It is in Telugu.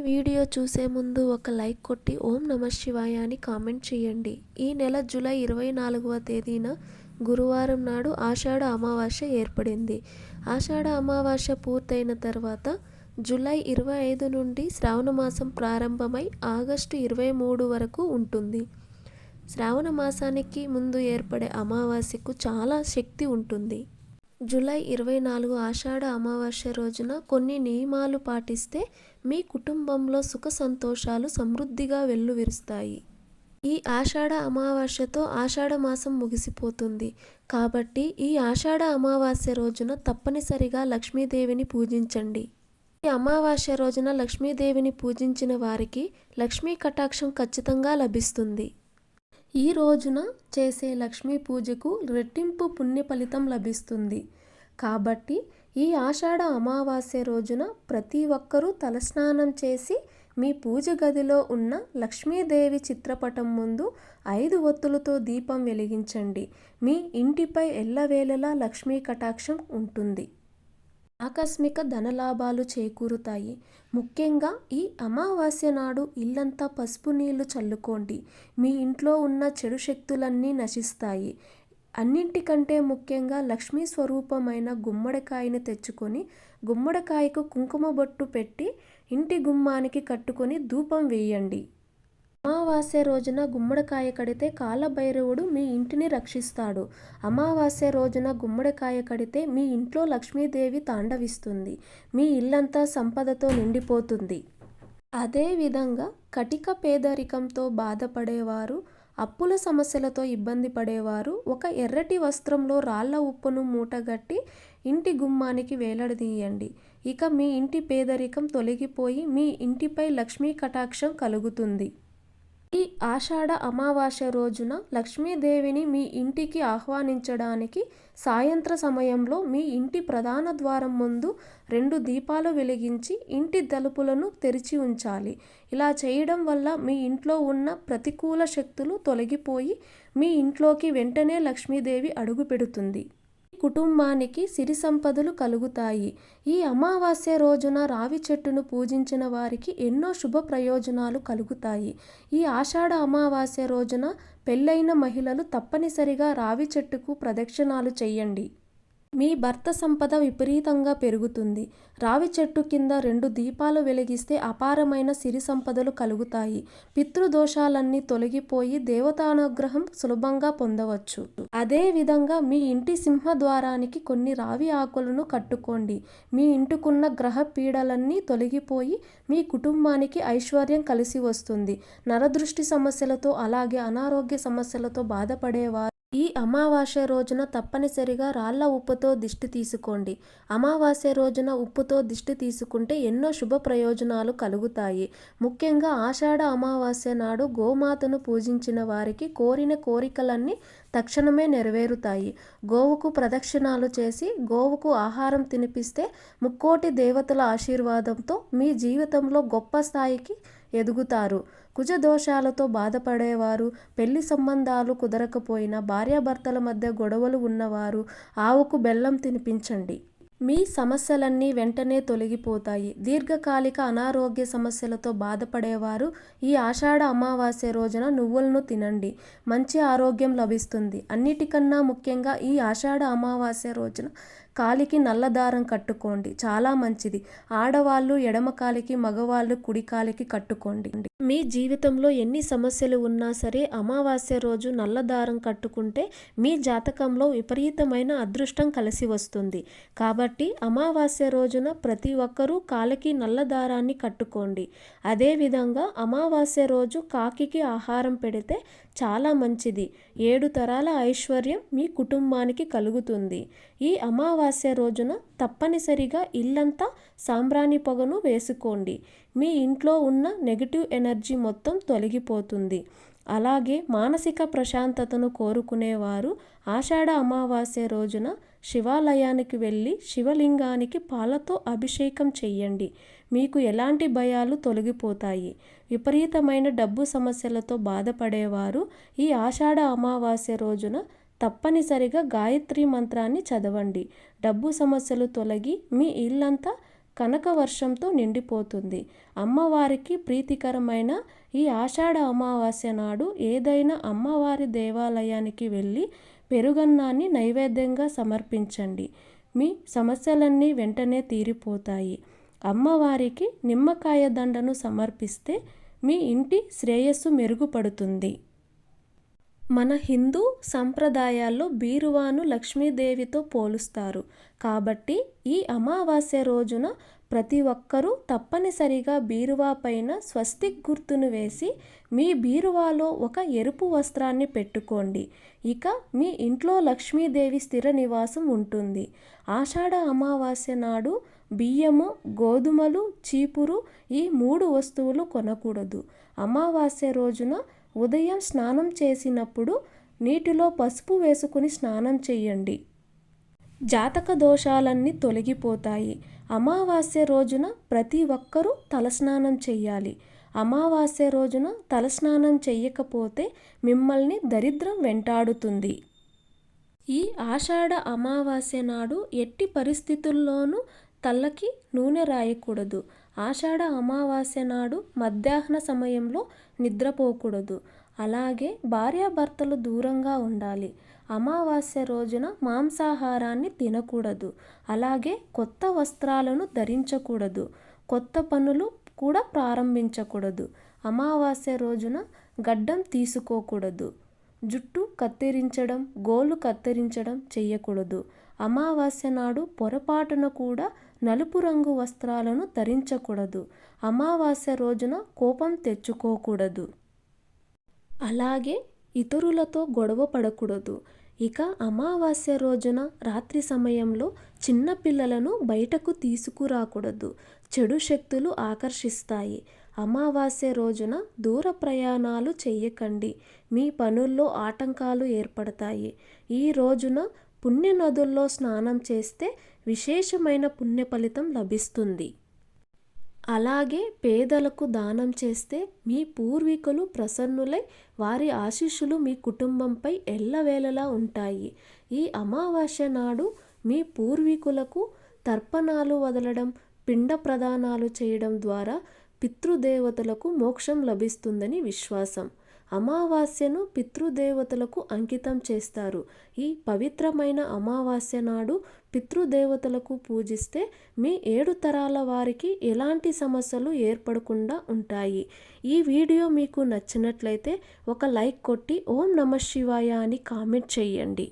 వీడియో చూసే ముందు ఒక లైక్ కొట్టి ఓం నమ శివాయ అని కామెంట్ చేయండి. ఈ నెల జూలై ఇరవై నాలుగవ తేదీన గురువారం నాడు ఆషాఢ అమావాస్య ఏర్పడింది. ఆషాఢ అమావాస్య పూర్తయిన తర్వాత జూలై ఇరవై ఐదు నుండి శ్రావణ మాసం ప్రారంభమై ఆగస్టు ఇరవై మూడు వరకు ఉంటుంది. శ్రావణ మాసానికి ముందు ఏర్పడే అమావాస్యకు చాలా శక్తి ఉంటుంది. జూలై ఇరవై నాలుగు ఆషాఢ అమావాస్య రోజున కొన్ని నియమాలు పాటిస్తే మీ కుటుంబంలో సుఖ సంతోషాలు సమృద్ధిగా వెల్లువిరుస్తాయి. ఈ ఆషాఢ అమావాస్యతో ఆషాఢ మాసం ముగిసిపోతుంది. కాబట్టి ఈ ఆషాఢ అమావాస్య రోజున తప్పనిసరిగా లక్ష్మీదేవిని పూజించండి. ఈ అమావాస్య రోజున లక్ష్మీదేవిని పూజించిన వారికి లక్ష్మీ కటాక్షం ఖచ్చితంగా లభిస్తుంది. ఈ రోజున చేసే లక్ష్మీ పూజకు రెట్టింపు పుణ్య ఫలితం లభిస్తుంది. కాబట్టి ఈ ఆషాఢ అమావాస్య రోజున ప్రతి ఒక్కరూ తలస్నానం చేసి మీ పూజ గదిలో ఉన్న లక్ష్మీదేవి చిత్రపటం ముందు ఐదు ఒత్తులతో దీపం వెలిగించండి. మీ ఇంటిపై ఎల్లవేళలా లక్ష్మీ కటాక్షం ఉంటుంది. ఆకస్మిక ధనలాభాలు చేకూరుతాయి. ముఖ్యంగా ఈ అమావాస్య నాడు ఇల్లంతా పసుపు నీళ్ళు చల్లుకోండి. మీ ఇంట్లో ఉన్న చెడు శక్తులన్నీ నశిస్తాయి. అన్నింటికంటే ముఖ్యంగా లక్ష్మీ స్వరూపమైన గుమ్మడికాయని తెచ్చుకొని గుమ్మడికాయకు కుంకుమ బొట్టు పెట్టి ఇంటి గుమ్మానికి కట్టుకొని ధూపం వేయండి. అమావాస్య రోజున గుమ్మడికాయ కడితే కాలభైరవుడు మీ ఇంటిని రక్షిస్తాడు. అమావాస్య రోజున గుమ్మడికాయ కడితే మీ ఇంట్లో లక్ష్మీదేవి తాండవిస్తుంది. మీ ఇల్లంతా సంపదతో నిండిపోతుంది. అదేవిధంగా కటిక పేదరికంతో బాధపడేవారు అప్పుల సమస్యలతో ఇబ్బంది పడేవారు ఒక ఎర్రటి వస్త్రంలో రాళ్ళ ఉప్పును మూటగట్టి ఇంటి గుమ్మానికి వేలాడదీయండి. ఇక మీ ఇంటి పేదరికం తొలగిపోయి మీ ఇంటిపై లక్ష్మీ కటాక్షం కలుగుతుంది. ఈ ఆషాఢ అమావాస్య రోజున లక్ష్మీదేవిని మీ ఇంటికి ఆహ్వానించడానికి సాయంత్ర సమయంలో మీ ఇంటి ప్రధాన ద్వారం ముందు రెండు దీపాలు వెలిగించి ఇంటి తలుపులను తెరిచి ఉంచాలి. ఇలా చేయడం వల్ల మీ ఇంట్లో ఉన్న ప్రతికూల శక్తులు తొలగిపోయి మీ ఇంట్లోకి వెంటనే లక్ష్మీదేవి అడుగు పెడుతుంది. కుటుంబానికి సిరి సంపదలు కలుగుతాయి. ఈ అమావాస్య రోజున రావి చెట్టును పూజించిన వారికి ఎన్నో శుభ ప్రయోజనాలు కలుగుతాయి. ఈ ఆషాఢ అమావాస్య రోజున పెళ్ళైన మహిళలు తప్పనిసరిగా రావి చెట్టుకు ప్రదక్షిణాలు చేయండి. మీ భర్త సంపద విపరీతంగా పెరుగుతుంది. రావి చెట్టు కింద రెండు దీపాలు వెలిగిస్తే అపారమైన సిరి సంపదలు కలుగుతాయి. పితృదోషాలన్నీ తొలగిపోయి దేవతానుగ్రహం సులభంగా పొందవచ్చు. అదే విధంగా మీ ఇంటి సింహద్వారానికి కొన్ని రావి ఆకులను కట్టుకోండి. మీ ఇంటికున్న గ్రహ పీడలన్నీ తొలగిపోయి మీ కుటుంబానికి ఐశ్వర్యం కలిసి వస్తుంది. నరదృష్టి సమస్యలతో అలాగే అనారోగ్య సమస్యలతో బాధపడేవారు ఈ అమావాస్య రోజున తప్పనిసరిగా రాళ్ళ ఉప్పుతో దిష్టి తీసుకోండి. అమావాస్య రోజున ఉప్పుతో దిష్టి తీసుకుంటే ఎన్నో శుభ ప్రయోజనాలు కలుగుతాయి. ముఖ్యంగా ఆషాఢ అమావాస్య నాడు గోమాతను పూజించిన వారికి కోరిన కోరికలన్నీ తక్షణమే నెరవేరుతాయి. గోవుకు ప్రదక్షిణాలు చేసి గోవుకు ఆహారం తినిపిస్తే ముక్కోటి దేవతల ఆశీర్వాదంతో మీ జీవితంలో గొప్ప స్థాయికి ఎదుగుతారు. కుజ దోషాలతో బాధపడేవారు పెళ్ళి సంబంధాలు కుదరకపోయినా భార్యాభర్తల మధ్య గొడవలు ఉన్నవారు ఆవుకు బెల్లం తినిపించండి. మీ సమస్యలన్నీ వెంటనే తొలగిపోతాయి. దీర్ఘకాలిక అనారోగ్య సమస్యలతో బాధపడేవారు ఈ ఆషాఢ అమావాస్య రోజున నువ్వులను తినండి. మంచి ఆరోగ్యం లభిస్తుంది. అన్నిటికన్నా ముఖ్యంగా ఈ ఆషాఢ అమావాస్య రోజున కాలికి నల్ల దారం కట్టుకోండి. చాలా మంచిది. ఆడవాళ్ళు ఎడమ కాలికి మగవాళ్ళు కుడి కాలికి కట్టుకోండి. మీ జీవితంలో ఎన్ని సమస్యలు ఉన్నా సరే అమావాస్య రోజు నల్ల దారం కట్టుకుంటే మీ జాతకంలో విపరీతమైన అదృష్టం కలిసి వస్తుంది. కాబట్టి అమావాస్య రోజున ప్రతి ఒక్కరూ కాలికి నల్ల దారాన్ని కట్టుకోండి. అదేవిధంగా అమావాస్య రోజు కాకికి ఆహారం పెడితే చాలా మంచిది. ఏడు తరాల ఐశ్వర్యం మీ కుటుంబానికి కలుగుతుంది. ఈ అమావాస్య రోజున తప్పనిసరిగా ఇల్లంతా సాంబ్రాణి పొగను వేసుకోండి. మీ ఇంట్లో ఉన్న నెగిటివ్ ఎనర్జీ ఎనర్జీ మొత్తం తొలగిపోతుంది. అలాగే మానసిక ప్రశాంతతను కోరుకునేవారు ఆషాఢ అమావాస్య రోజున శివాలయానికి వెళ్ళి శివలింగానికి పాలతో అభిషేకం చెయ్యండి. మీకు ఎలాంటి భయాలు తొలగిపోతాయి? విపరీతమైన డబ్బు సమస్యలతో బాధపడేవారు ఈ ఆషాఢ అమావాస్య రోజున తప్పనిసరిగా గాయత్రి మంత్రాన్ని చదవండి. డబ్బు సమస్యలు తొలగి మీ ఇల్లంతా కనక వర్షంతో నిండిపోతుంది. అమ్మవారికి ప్రీతికరమైన ఈ ఆషాఢ అమావాస్య నాడు ఏదైనా అమ్మవారి దేవాలయానికి వెళ్ళి పెరుగన్నాన్ని నైవేద్యంగా సమర్పించండి. మీ సమస్యలన్నీ వెంటనే తీరిపోతాయి. అమ్మవారికి నిమ్మకాయ దండను సమర్పిస్తే మీ ఇంటి శ్రేయస్సు మెరుగుపడుతుంది. మన హిందూ సంప్రదాయాల్లో బీరువాను లక్ష్మీదేవితో పోలుస్తారు. కాబట్టి ఈ అమావాస్య రోజున ప్రతి ఒక్కరూ తప్పనిసరిగా బీరువా పైన స్వస్తిక్ గుర్తును వేసి మీ బీరువాలో ఒక ఎరుపు వస్త్రాన్ని పెట్టుకోండి. ఇక మీ ఇంట్లో లక్ష్మీదేవి స్థిర నివాసం ఉంటుంది. ఆషాఢ అమావాస్య నాడు బియ్యము గోధుమలు చీపురు ఈ మూడు వస్తువులు కొనకూడదు. అమావాస్య రోజున ఉదయం స్నానం చేసినప్పుడు నీటిలో పసుపు వేసుకుని స్నానం చేయండి. జాతక దోషాలన్నీ తొలగిపోతాయి. అమావాస్య రోజున ప్రతి ఒక్కరూ తలస్నానం చెయ్యాలి అమావాస్య రోజున తలస్నానం చెయ్యకపోతే మిమ్మల్ని దరిద్రం వెంటాడుతుంది. ఈ ఆషాఢ అమావాస్య నాడు ఎట్టి పరిస్థితుల్లోనూ తలకి నూనె రాయకూడదు. ఆషాఢ అమావాస్య నాడు మధ్యాహ్న సమయంలో నిద్రపోకూడదు. అలాగే భార్యాభర్తలు దూరంగా ఉండాలి. అమావాస్య రోజున మాంసాహారాన్ని తినకూడదు. అలాగే కొత్త వస్త్రాలను ధరించకూడదు. కొత్త పనులు కూడా ప్రారంభించకూడదు. అమావాస్య రోజున గడ్డం తీసుకోకూడదు. జుట్టు కత్తిరించడం గోలు కత్తిరించడం చేయకూడదు అమావాస్య నాడు పొరపాటున కూడా నలుపు రంగు వస్త్రాలను ధరించకూడదు. అమావాస్య రోజున కోపం తెచ్చుకోకూడదు. అలాగే ఇతరులతో గొడవ పడకూడదు. ఇక అమావాస్య రోజున రాత్రి సమయంలో చిన్నపిల్లలను బయటకు తీసుకురాకూడదు. చెడు శక్తులు ఆకర్షిస్తాయి. అమావాస్య రోజున దూర ప్రయాణాలు చెయ్యకండి మీ పనుల్లో ఆటంకాలు ఏర్పడతాయి. ఈ రోజున పుణ్యనదుల్లో స్నానం చేస్తే విశేషమైన పుణ్య ఫలితం లభిస్తుంది. అలాగే పేదలకు దానం చేస్తే మీ పూర్వీకులు ప్రసన్నులై వారి ఆశీస్సులు మీ కుటుంబంపై ఎల్లవేళలా ఉంటాయి. ఈ అమావాస్య నాడు మీ పూర్వీకులకు తర్పణాలు వదలడం పిండ ప్రదానాలు చేయడం ద్వారా పితృదేవతలకు మోక్షం లభిస్తుందని విశ్వాసం. అమావాస్యను పితృదేవతలకు అంకితం చేస్తారు. ఈ పవిత్రమైన అమావాస్య నాడు పితృదేవతలకు పూజిస్తే మీ ఏడు తరాల వారికి ఎలాంటి సమస్యలు ఏర్పడకుండా ఉంటాయి. ఈ వీడియో మీకు నచ్చినట్లయితే ఒక లైక్ కొట్టి ఓం నమ శివాయ అని కామెంట్ చేయండి.